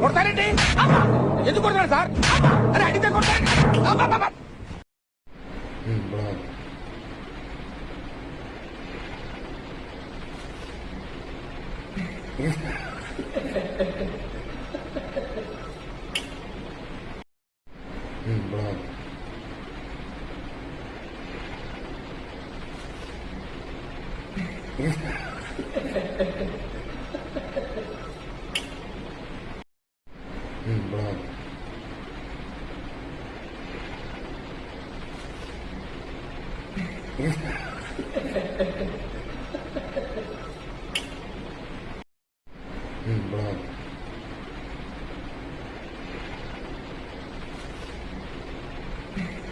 కొడతారేంటి? ఎందుకు కొడతారు సార్? అరే అడిగితే కొడతారు. Mm-hmm. Hum, Lembrado. Lembrado. Hum,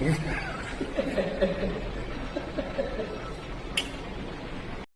Lembrado.